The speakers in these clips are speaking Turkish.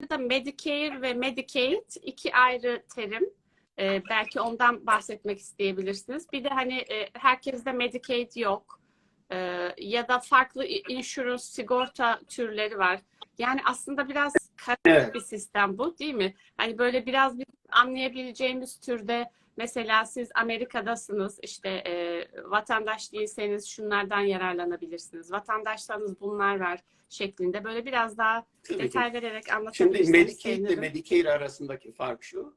arada Medicare ve Medicaid iki ayrı terim. Ee, belki ondan bahsetmek isteyebilirsiniz. Bir de hani e, herkeste Medicaid yok. Ee, ya da farklı insurance sigorta türleri var. Yani aslında biraz karışık Evet. bir sistem bu değil mi? Hani böyle biraz bir anlayabileceğimiz türde mesela siz Amerika'dasınız işte e, vatandaş değilseniz şunlardan yararlanabilirsiniz. Vatandaşsanız bunlar var şeklinde böyle biraz daha Tabii ki. detay vererek Şimdi anlatabilirseniz Medicaid ile. Medicare arasındaki fark şu.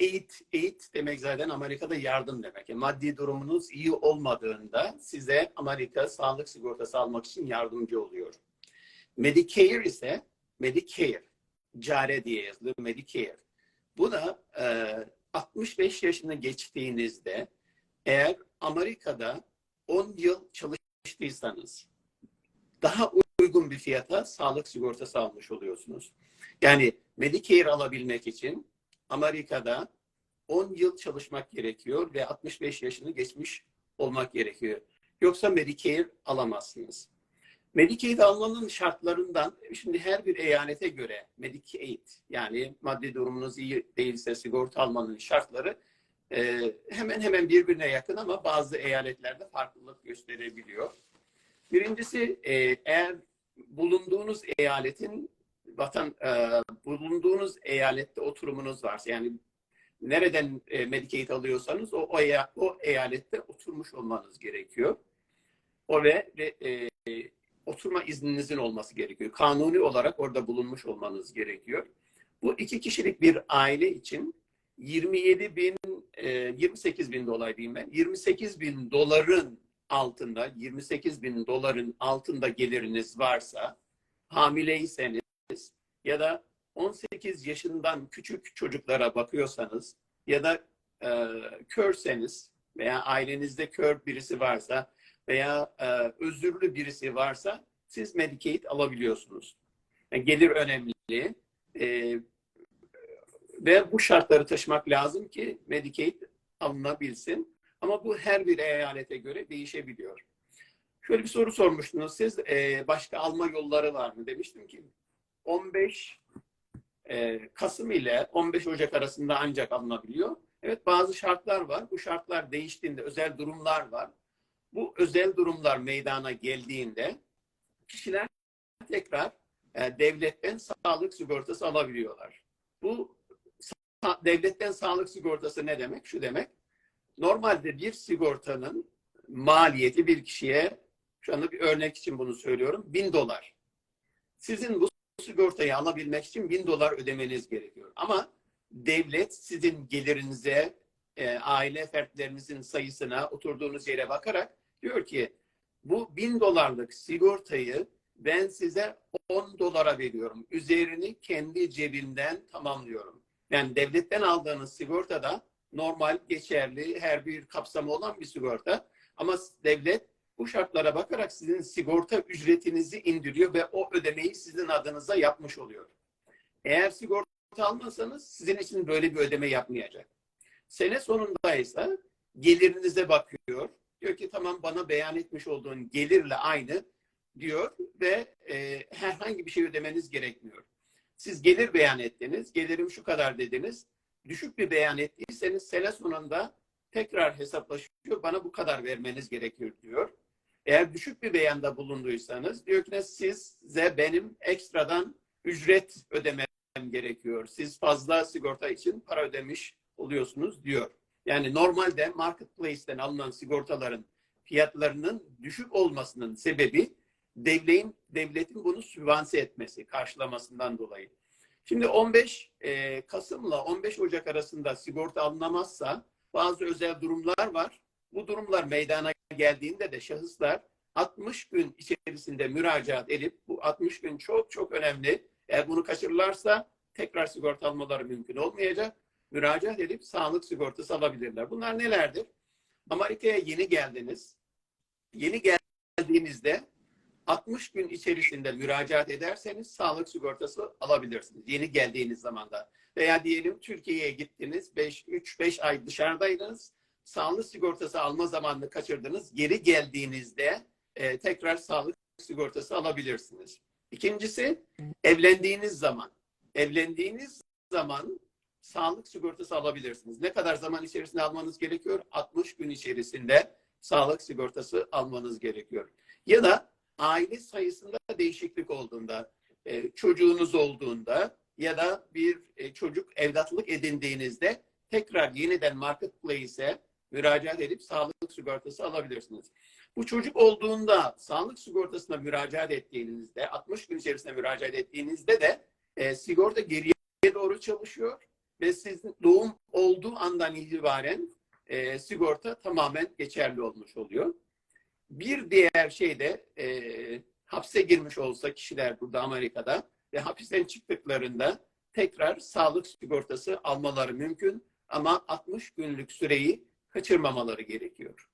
Aid, aid demek zaten Amerika'da yardım demek. Yani maddi durumunuz iyi olmadığında size Amerika sağlık sigortası almak için yardımcı oluyor. Medicare ise Medicare, care diye yazılır Medicare. Bu da e, 65 yaşını geçtiğinizde eğer Amerika'da 10 yıl çalıştıysanız daha uygun bir fiyata sağlık sigortası almış oluyorsunuz. Yani Medicare alabilmek için Amerika'da 10 yıl çalışmak gerekiyor ve 65 yaşını geçmiş olmak gerekiyor. Yoksa Medicare alamazsınız. Medicaid almanın şartlarından şimdi her bir eyalete göre Medicaid yani maddi durumunuz iyi değilse sigorta almanın şartları e, hemen hemen birbirine yakın ama bazı eyaletlerde farklılık gösterebiliyor. Birincisi e, eğer bulunduğunuz eyaletin vatan e, bulunduğunuz eyalette oturumunuz varsa yani nereden e, Medicaid alıyorsanız o o, o eyalette oturmuş olmanız gerekiyor. O ve, e, oturma izninizin olması gerekiyor. Kanuni olarak orada bulunmuş olmanız gerekiyor. Bu iki kişilik bir aile için 27 bin, e, 28 bin dolar diyeyim ben. 28 bin doların altında, 28 bin doların altında geliriniz varsa, hamileyseniz ya da 18 yaşından küçük çocuklara bakıyorsanız ya da e, körseniz veya ailenizde kör birisi varsa veya e, özürlü birisi varsa siz Medicaid alabiliyorsunuz. Yani gelir önemli. E, ve bu şartları taşımak lazım ki Medicaid alınabilsin. Ama bu her bir eyalete göre değişebiliyor. Şöyle bir soru sormuştunuz siz. e, başka alma yolları var mı? Demiştim ki 15 e, Kasım ile 15 Ocak arasında ancak alınabiliyor. Evet bazı şartlar var. Bu şartlar değiştiğinde özel durumlar var. Bu özel durumlar meydana geldiğinde kişiler tekrar e, devletten sağlık sigortası alabiliyorlar. Bu sa- devletten sağlık sigortası ne demek? Şu demek. Normalde bir sigortanın maliyeti bir kişiye şu anda bir örnek için bunu söylüyorum. Bin dolar. Sizin bu sigortayı alabilmek için bin dolar ödemeniz gerekiyor. Ama devlet sizin gelirinize, e, aile fertlerinizin sayısına, oturduğunuz yere bakarak diyor ki bu bin dolarlık sigortayı ben size 10 dolara veriyorum. Üzerini kendi cebimden tamamlıyorum. Yani devletten aldığınız sigortada normal, geçerli, her bir kapsamı olan bir sigorta. Ama devlet bu şartlara bakarak sizin sigorta ücretinizi indiriyor ve o ödemeyi sizin adınıza yapmış oluyor. Eğer sigorta almasanız sizin için böyle bir ödeme yapmayacak. Sene sonunda ise gelirinize bakıyor. Diyor ki tamam bana beyan etmiş olduğun gelirle aynı diyor ve e, herhangi bir şey ödemeniz gerekmiyor. Siz gelir beyan ettiniz, gelirim şu kadar dediniz. Düşük bir beyan ettiyseniz sene sonunda tekrar hesaplaşıyor. Bana bu kadar vermeniz gerekiyor diyor. Eğer düşük bir beyanda bulunduysanız diyor ki size benim ekstradan ücret ödemem gerekiyor. Siz fazla sigorta için para ödemiş oluyorsunuz diyor. Yani normalde marketplace'ten alınan sigortaların fiyatlarının düşük olmasının sebebi devletin, devletin bunu sübvanse etmesi, karşılamasından dolayı. Şimdi 15 e, Kasım'la 15 Ocak arasında sigorta alınamazsa bazı özel durumlar var. Bu durumlar meydana geldiğinde de şahıslar 60 gün içerisinde müracaat edip bu 60 gün çok çok önemli. Eğer bunu kaçırırlarsa tekrar sigorta almaları mümkün olmayacak. Müracaat edip sağlık sigortası alabilirler. Bunlar nelerdir? Amerika'ya yeni geldiniz. Yeni geldiğinizde 60 gün içerisinde müracaat ederseniz sağlık sigortası alabilirsiniz. Yeni geldiğiniz zamanda. Veya diyelim Türkiye'ye gittiniz. 5 3-5 ay dışarıdaydınız. Sağlık sigortası alma zamanını kaçırdınız. Geri geldiğinizde e, tekrar sağlık sigortası alabilirsiniz. İkincisi evlendiğiniz zaman. evlendiğiniz zaman sağlık sigortası alabilirsiniz. Ne kadar zaman içerisinde almanız gerekiyor? 60 gün içerisinde sağlık sigortası almanız gerekiyor. Ya da aile sayısında değişiklik olduğunda, e, çocuğunuz olduğunda ya da bir e, çocuk evlatlık edindiğinizde tekrar yeniden marketplace'e müracaat edip sağlık sigortası alabilirsiniz. Bu çocuk olduğunda sağlık sigortasına müracaat ettiğinizde, 60 gün içerisinde müracaat ettiğinizde de e, sigorta geriye doğru çalışıyor ve sizin doğum olduğu andan itibaren e, sigorta tamamen geçerli olmuş oluyor. Bir diğer şey de e, hapse girmiş olsa kişiler burada Amerika'da ve hapisten çıktıklarında tekrar sağlık sigortası almaları mümkün ama 60 günlük süreyi kaçırmamaları gerekiyor.